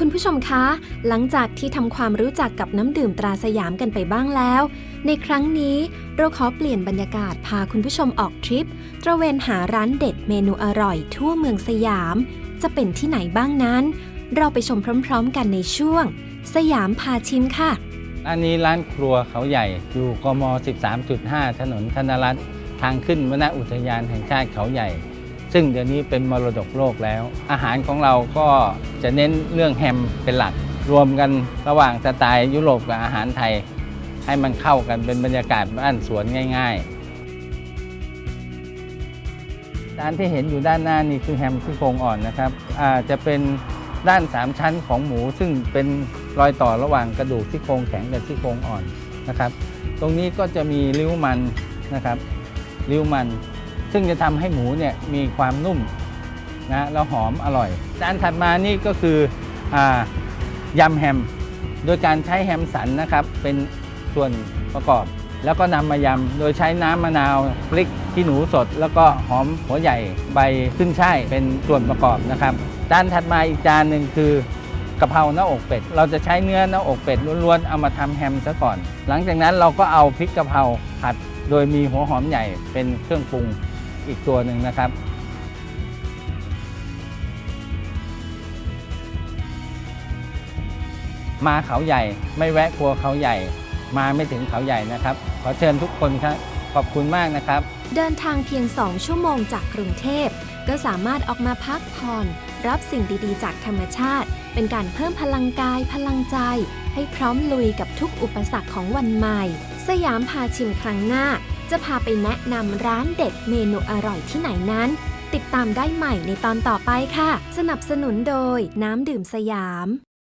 คุณผู้ชมคะ หลังจากที่ทำความรู้จักกับน้ำดื่มตราสยามกันไปบ้างแล้ว ในครั้งนี้เราขอเปลี่ยนบรรยากาศพาคุณผู้ชมออกทริป ตระเวนหาร้านเด็ดเมนูอร่อยทั่วเมืองสยาม จะเป็นที่ไหนบ้างนั้น เราไปชมพร้อม ๆ กันในช่วง สยามพาชิมค่ะ ร้านนี้ร้านครัวเขาใหญ่ อยู่กม 13.5 ถนนธนรัตน์ทางขึ้นวนอุทยานแห่งชาติเขาใหญ่ ซึ่งเดี๋ยวนี้เป็นมรดกโลกแล้ว อาหารของเราก็ จะเน้นเรื่องแฮมเป็นหลัก รวมกันระหว่างสไตล์ยุโรปกับอาหารไทย ให้มันเข้ากันเป็นบรรยากาศบ้านสวนง่ายๆจานที่เห็นอยู่ด้านหน้านี่คือแฮมซี่โครงอ่อนนะครับจะเป็นด้าน 3 ชั้นของหมู ซึ่งเป็นรอยต่อระหว่างกระดูกซี่โครงแข็งกับซี่โครงอ่อนนะครับ ตรงนี้ก็จะมีริ้วมันนะครับริ้วมัน ซึ่งจะทำให้หมูเนี่ยมีความนุ่ม นะแล้วหอมอร่อยจานถัดมานี่ก็คืออยำแฮม โดยการใช้แฮมสันนะครับ เป็นส่วนประกอบ แล้วก็นำมายำโดยใช้น้ำมะนาวพริกขี้หนูสด แล้วก็หอมหัวใหญ่ใบขึ้นช่ายเป็นส่วนประกอบนะครับจานถัดมาอีกจานหนึ่งคือกะเพราหน้าอกเป็ด เราจะใช้เนื้อหน้าอกเป็ดล้วนๆ เอามาทำแฮมซะก่อน หลังจากนั้นเราก็เอาพริกกะเพราผัด โดยมีหัวหอมใหญ่เป็นเครื่องปรุงอีกตัวหนึ่งนะครับ มาเขาใหญ่ ไม่แวะครัวเขาใหญ่ มาไม่ถึงเขาใหญ่นะครับ ขอเชิญทุกคนครับขอบคุณมากนะครับ เดินทางเพียง 2 ชั่วโมงจากกรุงเทพ ก็สามารถออกมาพักผ่อน รับสิ่งดีๆ จากธรรมชาติ เป็นการเพิ่มพลังกายพลังใจ ให้พร้อมลุยกับทุกอุปสรรคของวันใหม่ สยามพาชิมครั้งหน้า จะพาไปแนะนำร้านเด็ดเมนูอร่อยที่ไหนนั้น ติดตามได้ใหม่ในตอนต่อไปค่ะ สนับสนุนโดยน้ำดื่มสยาม